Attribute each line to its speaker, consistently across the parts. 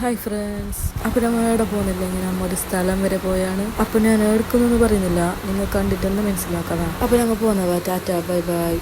Speaker 1: Hi friends അപ്പോൾ നമ്മൾ എവിടെ പോകുന്നില്ല ഇങ്ങനെ നമ്മൾ ഒരു സ്ഥലം വരെ പോയാണ്. അപ്പോൾ ഞാൻ എടുക്കുന്നൊന്നും പറയുന്നില്ല. നിങ്ങൾ കണ്ടിട്ടൊന്ന് മനസ്സിലാക്കാം അപ്പോൾ ഞങ്ങൾ പോകുന്നതാ ടാറ്റ ബൈ ബൈ.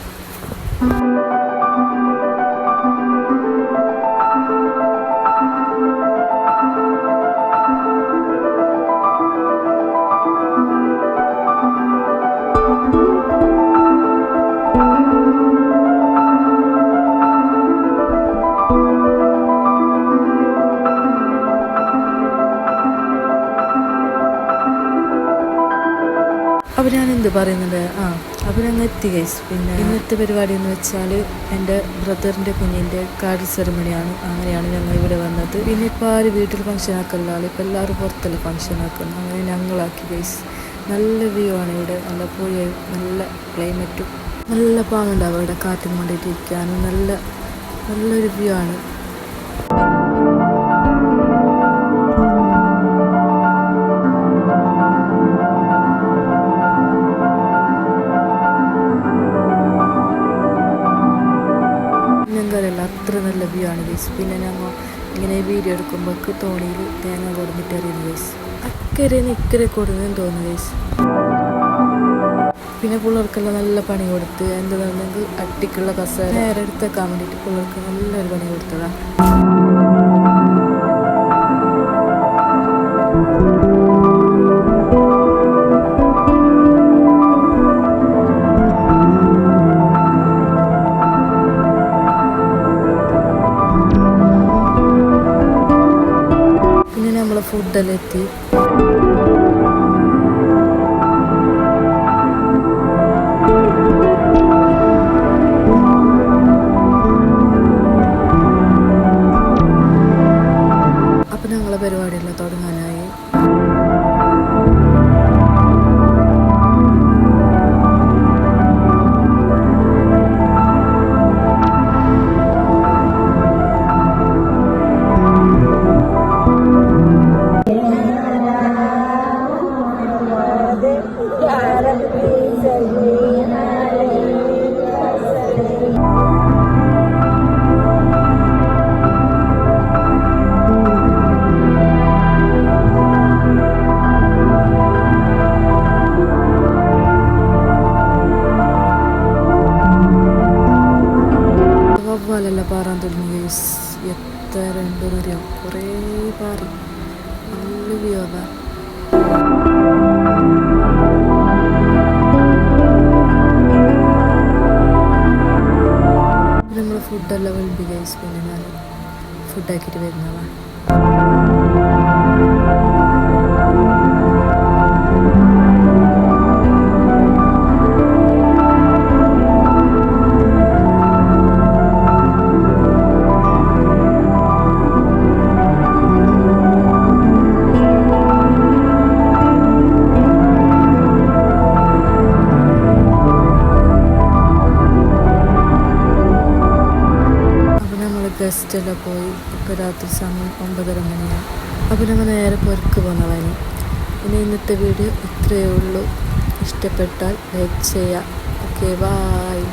Speaker 1: അപ്പോൾ ഞാൻ എന്ത് പറയുന്നുണ്ട് ആ അപ്പോൾ ഞങ്ങൾ എത്തി ഗൈസ് പിന്നെ ഇന്നത്തെ പരിപാടി എന്ന് വെച്ചാൽ എന്റെ ബ്രദറിന്റെ കുഞ്ഞിന്റെ കാർഡ് സെറിമണിയാണ് അങ്ങനെയാണ് ഞങ്ങൾ ഇവിടെ വന്നത്. പിന്നെ ഇപ്പോൾ ആര് വീട്ടിൽ ഫംഗ്ഷൻ ആക്കല്ല ഇപ്പോൾ എല്ലാവരും പുറത്തല്ലേ ഫംഗ്ഷൻ ആക്കുന്നു അങ്ങനെ ഞങ്ങളാക്കി ഗൈസ് നല്ല വ്യൂ ആണ് ഇവിടെ. നല്ല പുഴയും നല്ല ക്ലൈമറ്റും നല്ല പാങ്ങുണ്ടാവും ഇവിടെ കാറ്റും കൊണ്ടിട്ടിരിക്കാനും നല്ല നല്ലൊരു വ്യൂ ആണ്. നല്ല വ്യൂ ആണ് ഗൈസ് പിന്നെ ഞങ്ങൾ ഇങ്ങനെ വീഡിയോ എടുക്കുമ്പോൾ തോണിയിൽ തേങ്ങ കൊടുത്തിട്ട് അറിയുന്നു ഗൈസ് അക്കരെ ഇക്കരെ കൊടുന്നു തോന്നുന്നു ഗൈസ് പിന്നെ പിള്ളേർക്കെല്ലാം നല്ല പണി കൊടുത്ത് എന്താണെന്നെങ്കിൽ അട്ടിക്കുള്ള കസേര. നേരെ എടുത്തേക്കാൻ വേണ്ടിയിട്ട് പിള്ളേർക്ക് നല്ലൊരു പണി കൊടുത്തതാ. ഫുഡെല്ലാം എത്തി? പാറാൻ തുടങ്ങി. ഗൈസ് എത്ര ഉണ്ടെന്ന് അറിയാം കുറേ പാറി. നല്ല വ്യൂ ആവാ നമ്മൾ ഫുഡെല്ലാം വിളമ്പി ഗൈസ് ഫുഡാക്കിയിട്ട് വരുന്നതാണ് ഗസ്റ്റെല്ലാം പോയി ഇപ്പോൾ രാത്രി സമയം ഒമ്പതര മണിയാണ്. അപ്പോൾ നമ്മൾ നേരെ പുറക്ക് പോകുന്നവന് പിന്നെ ഇന്നത്തെ വീഡിയോ ഇത്രയേ ഉള്ളൂ. ഇഷ്ടപ്പെട്ടാൽ ലൈക്ക് ചെയ്യുക. Okay bye